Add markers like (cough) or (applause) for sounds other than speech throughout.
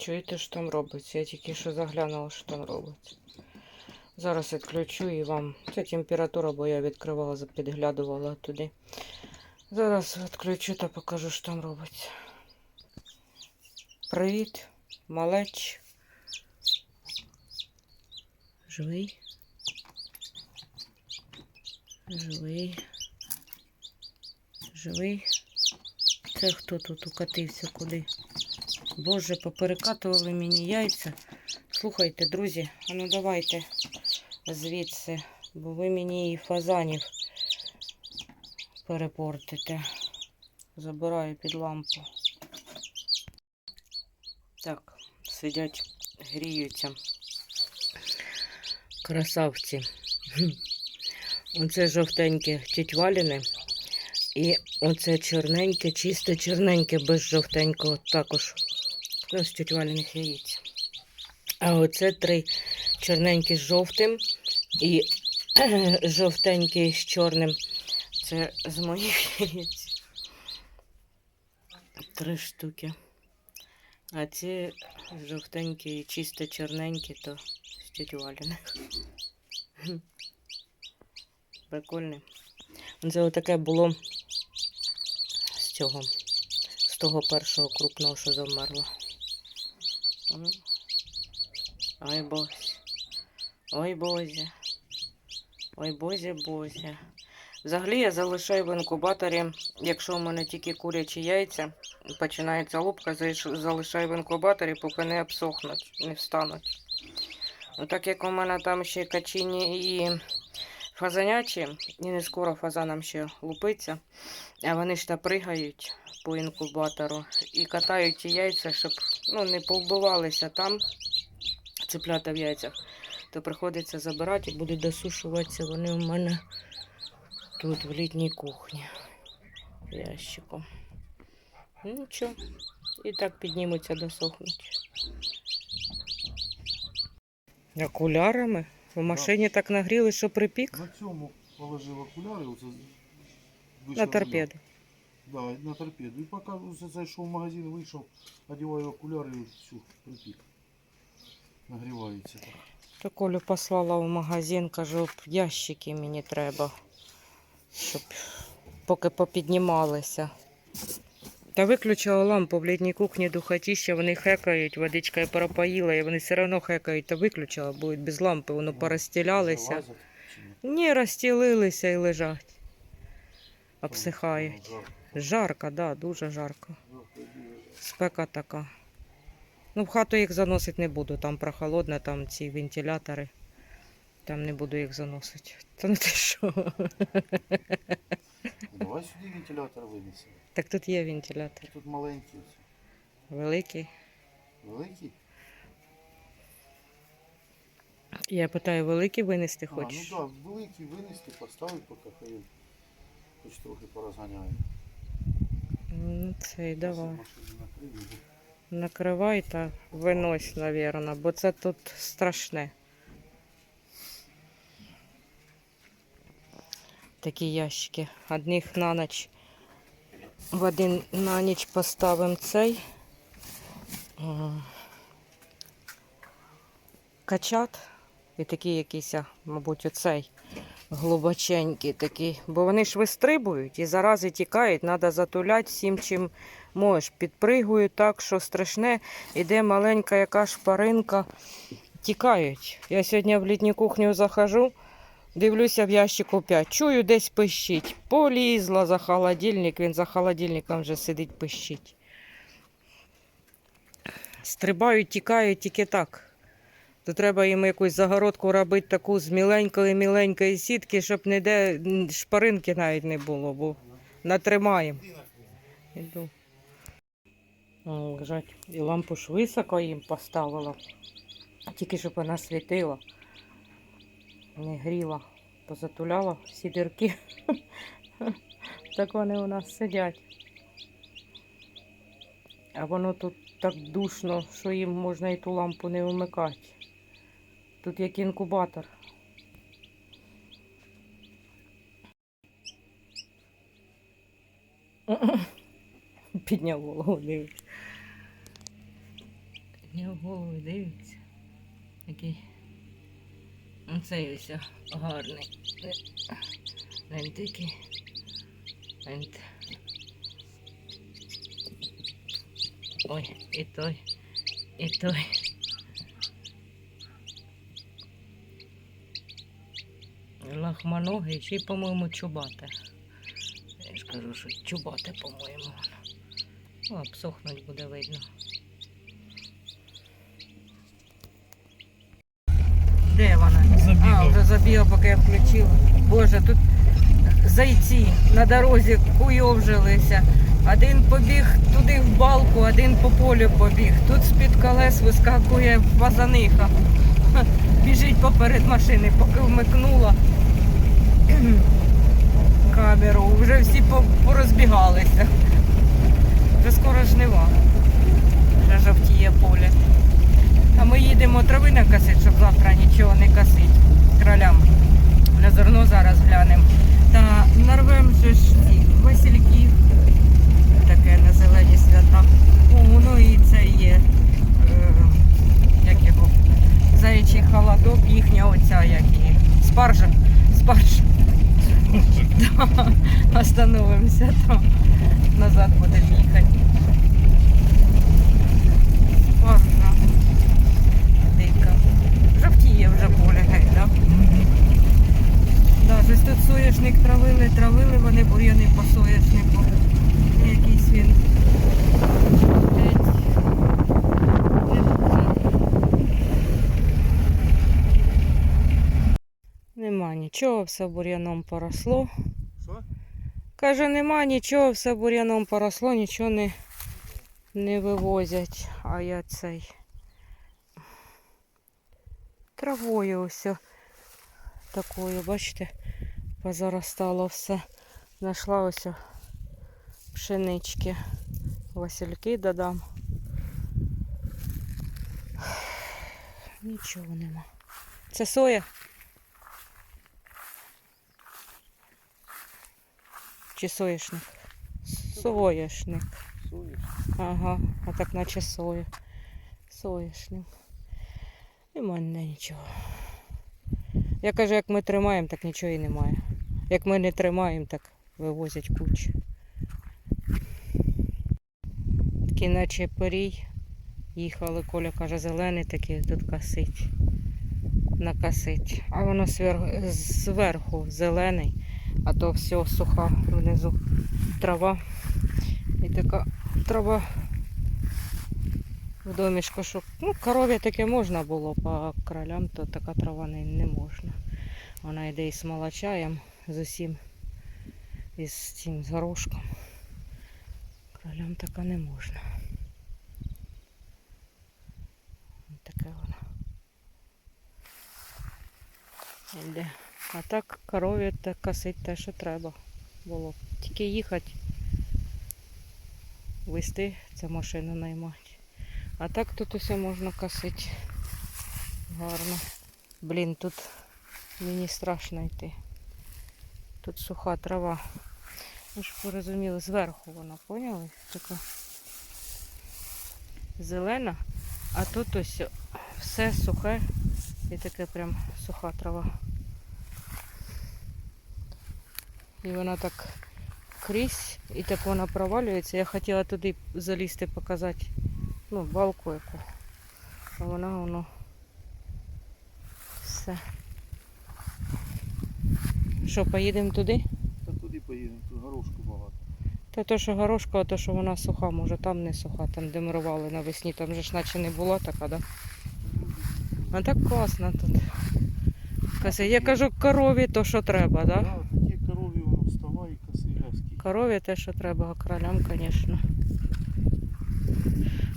Чуєте, що там робиться? Я тільки що заглянула, що там робиться. Зараз відключу і вам. Це температура, бо я відкривала, підглядувала туди. Зараз відключу та покажу, що там робиться. Привіт, малеч. Живий. Живий. Живий. Це хто тут укатився куди? Боже, поперекатували мені яйця. Слухайте, друзі, а ну давайте звідси, бо ви мені і фазанів перепортите. Забираю під лампу. Так, сидять, гріються. Красавці. Оце жовтеньке тітьваліни. І оце чорненьке, чисте чорненьке, без жовтенького також. Ну, з тютюваляних яєць. А оце три чорненькі з жовтим і (clears throat) жовтенький з чорним. Це з моїх яєць. Три штуки. А ці жовтенькі і чисто чорненькі, то з тютюваляних. (laughs) Прикольне. Це отаке було з цього, з того першого крупного, що завмерло. Ой боже. Ой боже. Ой боже боже. Взагалі я залишаю в інкубаторі, якщо у мене тільки курячі яйця, починається лупка, залишаю в інкубаторі, поки не обсохнуть, не встануть. Ну, так як у мене там ще качині і фазанячі, і не скоро фазанам ще лупиться, а вони ж та пригають по інкубатору і катають яйця, щоб ну, не повбивалися там цеплята в яйцях, то приходиться забирати і будуть досушуватися вони у мене тут, в літній кухні, в ящику. Ну, Нічого, і так піднімуться, досохнуть. Окулярами? В машині так нагріли, що припік? На цьому положив окуляри, оце На торпеду. Да, на торпеду. І поки зайшов в магазин, вийшов, одягаю окуляри і все, припік. Нагрівається так. То Колю послала в магазин, кажу, ящики мені треба, щоб поки попіднімалися. Та виключила лампу в літній кухні духотіще, вони хекають, водичка пропоїла, і вони все одно хекають, та виключила, будуть без лампи, воно. Залазять чи ні? Ні, розстілилися і лежать. Обсихають. Жарко. Жарко, да, дуже жарко. І. Спека така. Ну, в хату їх заносити не буду, там прохолодно, там ці вентилятори. Там не буду їх заносити. Та ну ти що? (laughs) Давай сюди вентилятор винесемо. Так тут є вентилятор. Тут маленький. Великий. Великий? Я питаю, великий винести А, ну так, да, великий винести, поставити, поки хай хоч трохи порозганяє. Ну, Цей, давай. Накривай та винось, навірно, бо це тут страшне. Такі ящики. Одних на ніч. В один на ніч поставимо цей. Качат. І такий якийсь, мабуть, оцей глибоченький такий. Бо вони ж вистрибують і зарази тікають, треба затуляти всім, чим можеш. Підпригують так, що страшне. Іде маленька яка шпаринка. Тікають. Я сьогодні в літню кухню захожу, дивлюся в ящику 5. Чую, десь пищить. Полізла за холодильник, він за холодильником вже сидить пищить. Стрибають, тікають тільки так. То треба їм якусь загородку робити таку з міленької-міленької сітки, щоб ніде шпаринки навіть не було, бо натримаємо. Іду. Лежать. І лампу ж високо їм поставила. Тільки щоб вона світила. Не гріла. Позатуляла всі дірки. (laughs) Так вони у нас сидять. А воно тут так душно, що їм можна і ту лампу не вмикати. Тут як інкубатор. (laughs) Підняв голову, дивись. Мені в голову дивиться. Який. Оцей ось гарний. Він такий. Він... т- Ой, і той, і той. Лахманогий, й, по-моєму, чубате. Я ж кажу, що чубате, по-моєму. Ну, обсохнуть буде видно. Забігав. вже поки я включила. Боже, тут зайці на дорозі куйовжилися. Один побіг туди в балку, один по полю побіг. Тут з-під колес вискакує вазаниха. Біжить поперед машини, поки вмикнула (clears throat) камеру. Вже всі порозбігалися. Вже скоро жнива. Вже жовтіє поле. А ми їдемо трави накосити, щоб завтра нічого не косить кролям. На зерно зараз глянемо. Та нарвем же ж васильків. Таке на зелені свята. О, ну і це є. Е, як його? Заячий холодок, їхня оця, як її. Спаржа. Спаржа. (laughs) Остановимося там. Назад будемо їхати. Спаржа. Дика. Жовтіє вже поле геть, так? Да, щось тут соняшник травили, травили вони бур'яни по соняшнику. Якийсь він. геть не дуже. Нема нічого, все бур'яном поросло. Що? Каже, нема нічого, все бур'яном поросло, нічого не, не вивозять. А я цей травою ось такою, бачите, позаростало все. Знайшла ось пшенички. Васильки додам. Нічого нема. Це соя? Чи соняшник? Соняшник. Соєш? Ага, а так наче соя. Соняшник. І в мене нічого. Я кажу, як ми тримаємо, так нічого і немає. Як ми не тримаємо, так вивозять кучу. Такі наче порій. Їхали, Коля каже, зелений такий тут косить. Накосить. А воно зверху зелений, а то все суха внизу трава. І така трава в домішку, щоб ну, корові таке можна було, по кролям то така трава не, не можна. Вона йде із молочаєм, з усім, із цим з горошком. Кролям така не можна. Ось Таке воно. Йде. А так корові так косить те, що треба було. Тільки їхати вести цю машину наймати. А так тут усе можна косити. Гарно. Блін, тут мені страшно йти. Тут суха трава. Ви ж порозуміли, зверху вона, поняли? Така зелена, а тут ось все сухе і таке прям суха трава. І вона так крізь, і так вона провалюється. Я хотіла туди залізти, показати, ну, балку яку. А вона воно все. Що, поїдемо туди? Та туди поїдемо, тут горошку багато. Та то, що горошка, а то, що вона суха, може там не суха, там де ми рвали навесні, там же ж наче не була така, да? А так класно тут. Я кажу, корові то, що треба, да? Да, такі корові воно вставай і коси ляски. Корові те, що треба, а кролям, звісно.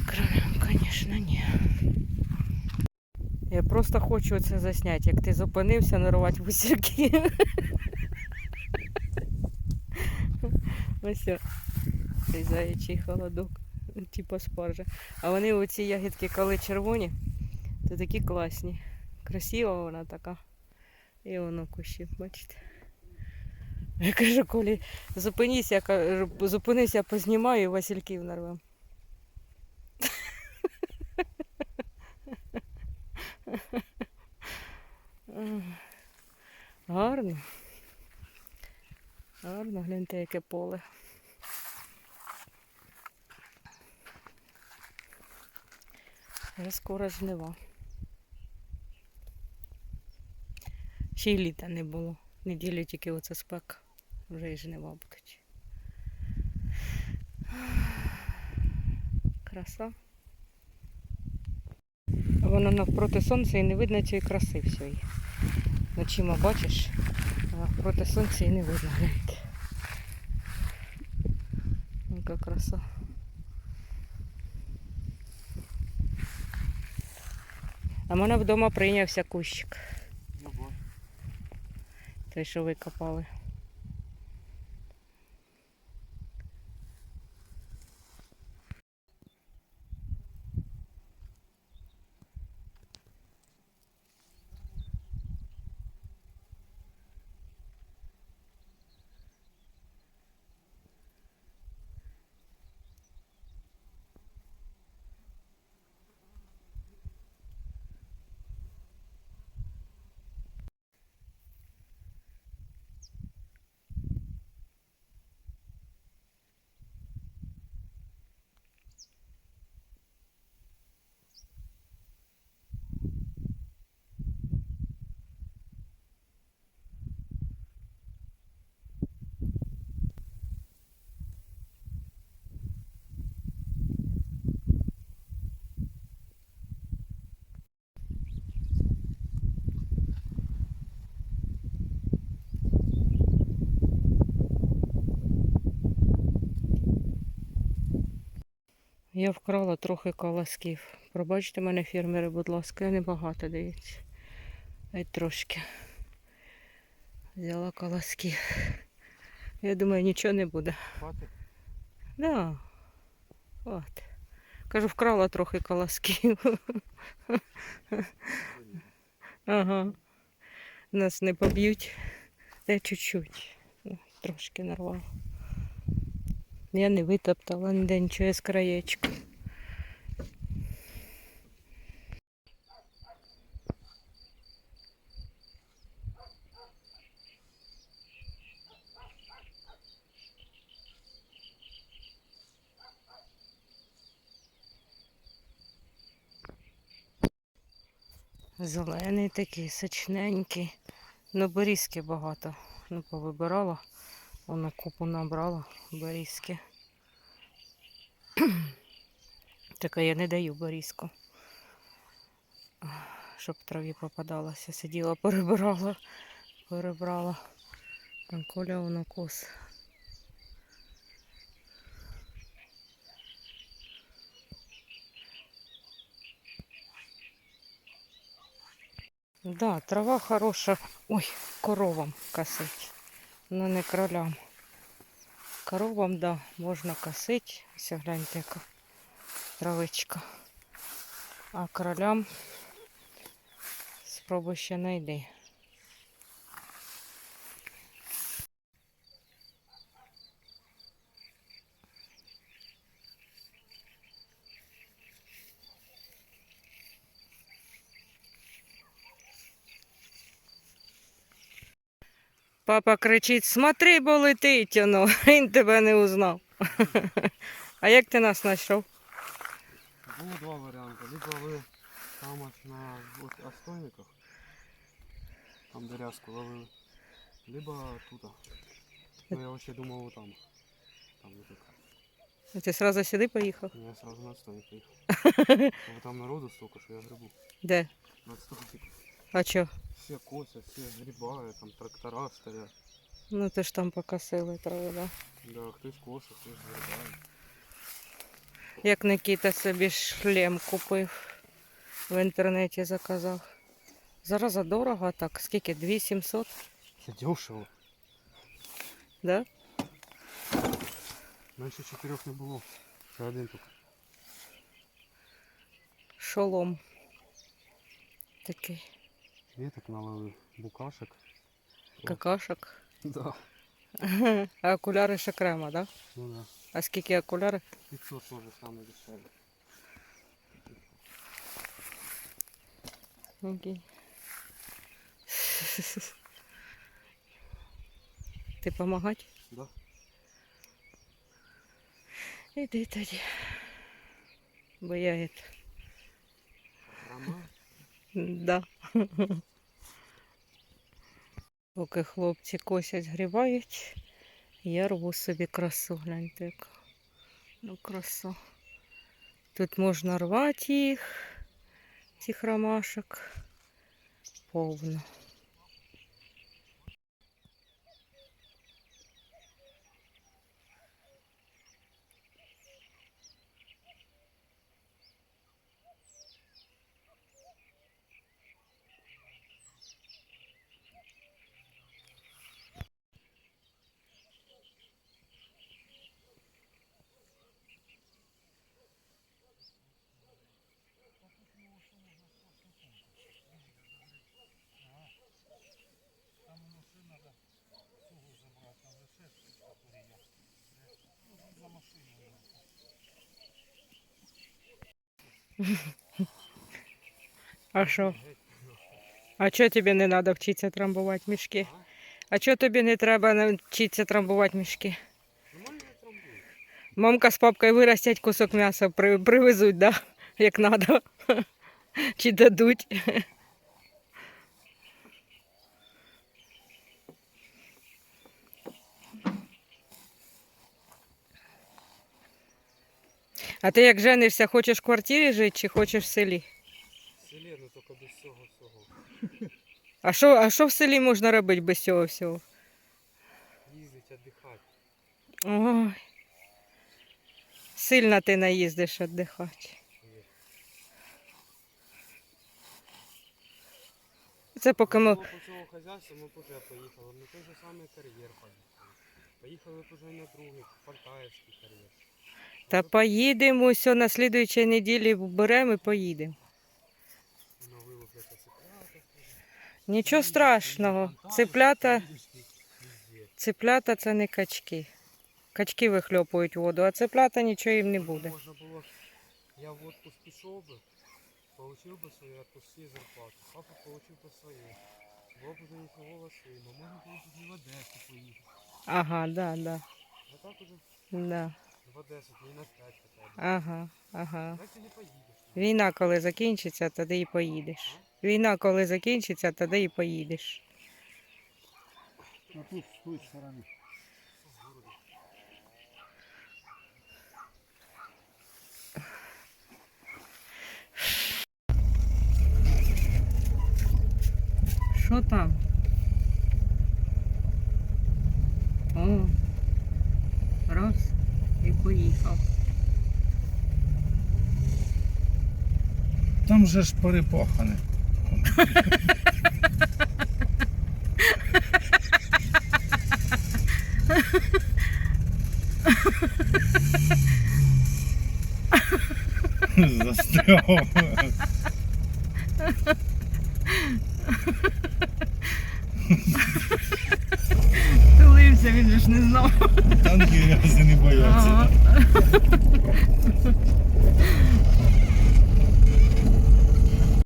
Кролям, звісно, ні. Я просто хочу це засняти, як ти зупинився нарвати вусірки. Ось о, цей заячий холодок, типу спаржа. А вони оці ягідки, коли червоні, то такі класні. Красива вона така. І воно кущі, бачите. Я кажу, Колі, зупинись, я кажу, зупинись, я познімаю Васильків нарвем. Гарно. Гарно, гляньте, яке поле. Вже скоро жнива. Ще й літа не було. Неділю тільки оце спека. Вже і жнива будуть. Краса. Воно навпроти сонця і не видно цієї краси всієї. Ночима бачиш, а навпроти сонця і не видно. Яка краса. А в мене вдома прийнявся кущик. Ну. Той, що викопали. Я вкрала трохи колосків. Пробачте мене, фермери, будь ласка, я небагато дивіться. Ай трошки. Взяла колосків. Я думаю, нічого не буде. Хватить? Да. От. Кажу, вкрала трохи колосків. Ага. Нас не поб'ють. Та чуть-чуть. Трошки нарвала. Я не витоптала ніде нічого з краєчка. Зелений такий, сочненький. Ну, берізки багато. Ну, повибирала. Вона купу набрала берізки. (clears throat) Таке я не даю берізку. Щоб траві попадалося. Сиділа, перебирала, перебрала. Там Коля воно кос. Да, трава хороша. Ой, коровам косить. Ну не кролям. Коровам, да, можна косить. Ось гляньте, яка травичка. А кролям спробуй ще знайди. Папа кричить, смотри, бо летить воно. (laughs) Він тебе не узнав. (laughs) А як ти нас знайшов? Було два варіанти. Либо ви там на от остойниках, там де рязку ловили, либо тут. Ну я вообще думав там. Там так. А Ти одразу сюди поїхав? Ну, Я сразу на отстойник поїхав. Бо (laughs) там народу столько, що я грибу. Де? На отстойник. А чо? Все косят, все грибают, там трактора стоят. Ну ти ж там покосили трави, да? Да, хтось косить, хтось грибає. Як Никіта собі шлем купив. В інтернеті заказав. Зараз дорого так. Скільки? 2700? Це дешево. Да? Менше чотирьох не було. Ще один тут. Шолом. Такий. Веток наловив. Букашек. Какашок. (laughs) Да. А окуляри ще крема, да? Ну да. А скільки окуляри? 500 тоже самое дешевле. Окей. Ти помагати? Да. Іди тоді. Бо я это. Да. (laughs) Поки хлопці косять, грівають, я рву собі красу, гляньте яка. Ну, краса. Тут можна рвати їх, цих ромашок. Повно. А що? А чого тобі не треба вчитися трамбувати мішки? А чого тобі не треба навчитися трамбувати мішки? Мамка з папкою виростять кусок м'яса, при, привезуть, да? як треба. Чи дадуть. А ти як женишся, хочеш в квартирі жити чи хочеш в селі? В селі, ну тільки без цього всього. А що, а що в селі можна робити без цього всього? Їздить, віддихати. Ой. Сильно ти наїздиш віддихати. Це поки ми. По цього хазяйства ми вже поїхали. На той же самий кар'єр поїхали. Поїхали вже на другий, Палтаївський кар'єр. Та поїдемо все на слідуючій неділі беремо і поїдемо. Нічого страшного. Цеплята, цеплята це не качки. Качки вихльопують воду, а цеплята нічого їм не буде. Можна було, я в отпуск пішов би, получив би свою отпуск зарплату. Папа получив би свою. Було б уже нічого сина. Можна було б в Одесу поїхати. Ага, да, да, А так уже да. В Одесу, не на 5 хоча б. Ага, ага. Так ти не поїдеш. Війна, коли закінчиться, тоді і поїдеш. Війна, коли закінчиться, тоді і поїдеш. А тут с той стороны. Що там? О, раз і поїхав. Там же ж перепахане. (laughs) Застряв.